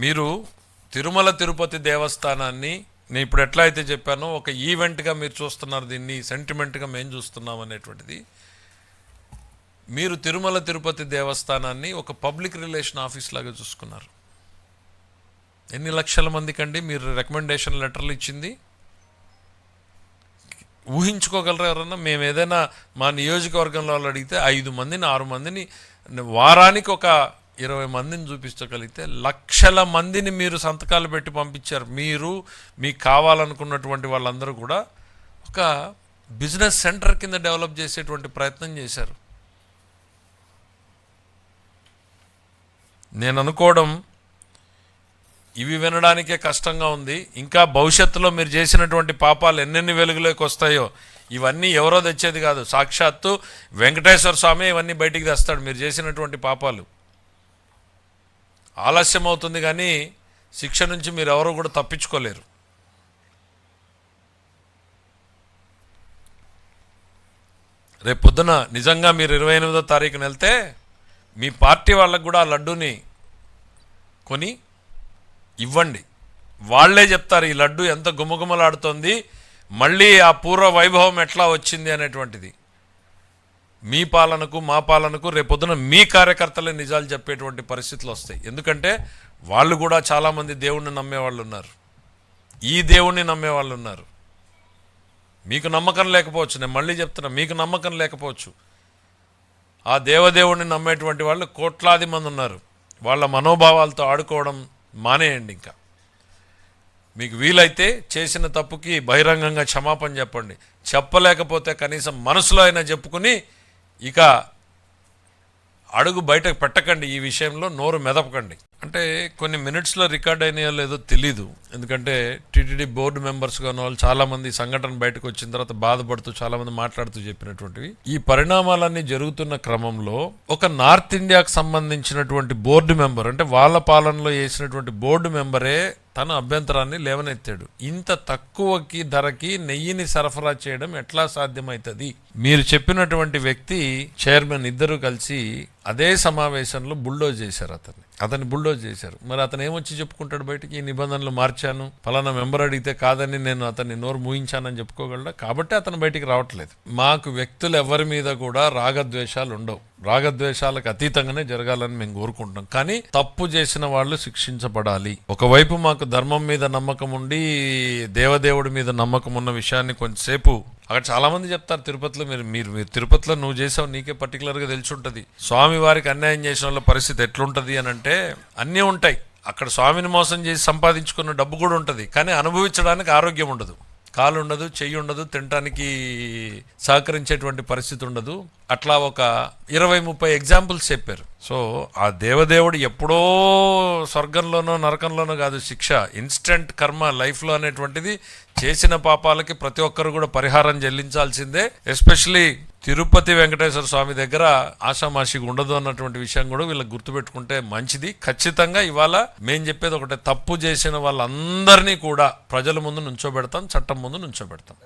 మీరు తిరుమల తిరుపతి దేవస్థానాన్ని నేను ఇప్పుడు ఎట్లా అయితే చెప్పానో ఒక ఈవెంట్గా మీరు చూస్తున్నారు దీన్ని సెంటిమెంట్గా మేము చూస్తున్నాం అనేటువంటిది. మీరు తిరుమల తిరుపతి దేవస్థానాన్ని ఒక పబ్లిక్ రిలేషన్ ఆఫీస్ లాగా చూసుకున్నారు. ఎన్ని లక్షల మందికండి మీరు రికమెండేషన్ లెటర్లు ఇచ్చింది? ఊహించుకోగలరా ఎవరన్నా? మేము ఏదైనా మా నియోజకవర్గంలో వాళ్ళు అడిగితే ఐదు మందిని ఆరు మందిని వారానికి ఒక ఇరవై మందిని చూపించగలిగితే లక్షల మందిని మీరు సంతకాలు పెట్టి పంపించారు. మీరు మీకు కావాలనుకున్నటువంటి వాళ్ళందరూ కూడా ఒక బిజినెస్ సెంటర్ కింద డెవలప్ చేసేటువంటి ప్రయత్నం చేశారు. నేను అనుకోవడం ఇవి వినడానికే కష్టంగా ఉంది. ఇంకా భవిష్యత్తులో మీరు చేసినటువంటి పాపాలు ఎన్నెన్ని వెలుగులోకి వస్తాయో ఇవన్నీ ఎవరో తెచ్చేది కాదు. సాక్షాత్తు వెంకటేశ్వర స్వామి ఇవన్నీ బయటికి తెస్తాడు. మీరు చేసినటువంటి పాపాలు. ఆలస్యం అవుతుంది కానీ శిక్ష నుంచి మీరు ఎవరు కూడా తప్పించుకోలేరు. రేపు పొద్దున నిజంగా మీరు ఇరవై ఎనిమిదో తారీఖున వెళ్తే మీ పార్టీ వాళ్ళకు కూడా ఆ లడ్డూని కొని ఇవ్వండి. వాళ్ళే చెప్తారు ఈ లడ్డు ఎంత గుమగుమలాడుతోంది మళ్ళీ ఆ పూర్వ వైభవం ఎట్లా వచ్చింది అనేటువంటిది. మీ పాలనకు మా పాలనకు రేపొద్దున మీ కార్యకర్తలే నిజాలు చెప్పేటువంటి పరిస్థితులు వస్తాయి. ఎందుకంటే వాళ్ళు కూడా చాలామంది దేవుణ్ణి నమ్మేవాళ్ళు ఉన్నారు. ఈ దేవుణ్ణి నమ్మేవాళ్ళు ఉన్నారు. మీకు నమ్మకం లేకపోవచ్చు. నేను మళ్ళీ చెప్తున్నా మీకు నమ్మకం లేకపోవచ్చు. ఆ దేవదేవుణ్ణి నమ్మేటువంటి వాళ్ళు కోట్లాది మంది ఉన్నారు. వాళ్ళ మనోభావాలతో ఆడుకోవడం మానేయండి ఇంకా. మీకు వీలైతే చేసిన తప్పుకి బహిరంగంగా క్షమాపణ చెప్పండి. చెప్పలేకపోతే కనీసం మనసులో అయినా చెప్పుకుని ఇక అడుగు బయటకు పెట్టకండి ఈ విషయంలో నోరు మెదపకండి. అంటే కొన్ని మినిట్స్లో రికార్డ్ అయినాయో లేదో తెలీదు. ఎందుకంటే టీటీడీ బోర్డు మెంబర్స్గా ఉన్న వాళ్ళు చాలామంది సంఘటన బయటకు వచ్చిన తర్వాత బాధపడుతూ చాలామంది మాట్లాడుతూ చెప్పినటువంటివి. ఈ పరిణామాలన్నీ జరుగుతున్న క్రమంలో ఒక నార్త్ ఇండియాకు సంబంధించినటువంటి బోర్డు మెంబర్ అంటే వాళ్ళ పాలనలో వేసినటువంటి బోర్డు మెంబరే తన అభ్యంతరాన్ని లేవనెత్తాడు. ఇంత తక్కువకి ధరకి నెయ్యిని సరఫరా చేయడం ఎట్లా సాధ్యమవుతుంది మీరు చెప్పినటువంటి వ్యక్తి చైర్మన్ ఇద్దరు కలిసి అదే సమావేశంలో బుల్డోజ్ చేశారు అతన్ని. అతన్ని బుల్డోజ్ చేశారు. మరి అతను ఏమొచ్చి చెప్పుకుంటాడు బయటికి? ఈ నిబంధనలు మార్చాను. ఫలానా మెంబర్ అడిగితే కాదని నేను అతన్ని నోరు మూయించానని చెప్పుకోగలడా? కాబట్టి అతను బయటికి రావట్లేదు. మాకు వ్యక్తులు ఎవరి మీద కూడా రాగద్వేషాలు ఉండవు రాగద్వేషాలకు అతీతంగానే జరగాలని మేము కోరుకుంటున్నాం. కానీ తప్పు చేసిన వాళ్ళు శిక్షించబడాలి. ఒకవైపు మాకు ధర్మం మీద నమ్మకం ఉండి దేవదేవుడి మీద నమ్మకం ఉన్న విషయాన్ని కొంచెంసేపు అక్కడ చాలా మంది చెప్తారు తిరుపతిలో మీరు మీరు మీరు తిరుపతిలో నువ్వు చేసావు నీకే పర్టికులర్గా తెలిసి ఉంటుంది స్వామి వారికి అన్యాయం చేసిన వాళ్ళ పరిస్థితి ఎట్లుంటుంది అని అంటే అన్నీ ఉంటాయి. అక్కడ స్వామిని మోసం చేసి సంపాదించుకున్న డబ్బు కూడా ఉంటుంది. కానీ అనుభవించడానికి ఆరోగ్యం ఉండదు. కాలు ఉండదు చెయ్యి ఉండదు తినటానికి సహకరించేటువంటి పరిస్థితి ఉండదు. అట్లా ఒక ఇరవై ముప్పై ఎగ్జాంపుల్స్ చెప్పారు. సో ఆ దేవదేవుడు ఎప్పుడో స్వర్గంలోనో నరకంలోనో కాదు శిక్ష ఇన్స్టెంట్ కర్మ లైఫ్లో అనేటువంటిది చేసిన పాపాలకి ప్రతి ఒక్కరు కూడా పరిహారం చెల్లించాల్సిందే. ఎస్పెషలీ తిరుపతి వెంకటేశ్వర స్వామి దగ్గర ఆషామాషిగా ఉండదు అన్నటువంటి విషయం కూడా వీళ్ళకి గుర్తుపెట్టుకుంటే మంచిది. ఖచ్చితంగా ఇవాళ మేము చెప్పేది ఒకటే తప్పు చేసిన వాళ్ళందరినీ కూడా ప్రజల ముందు నుంచోబెడతాం చట్టం ముందు నుంచోబెడతాం.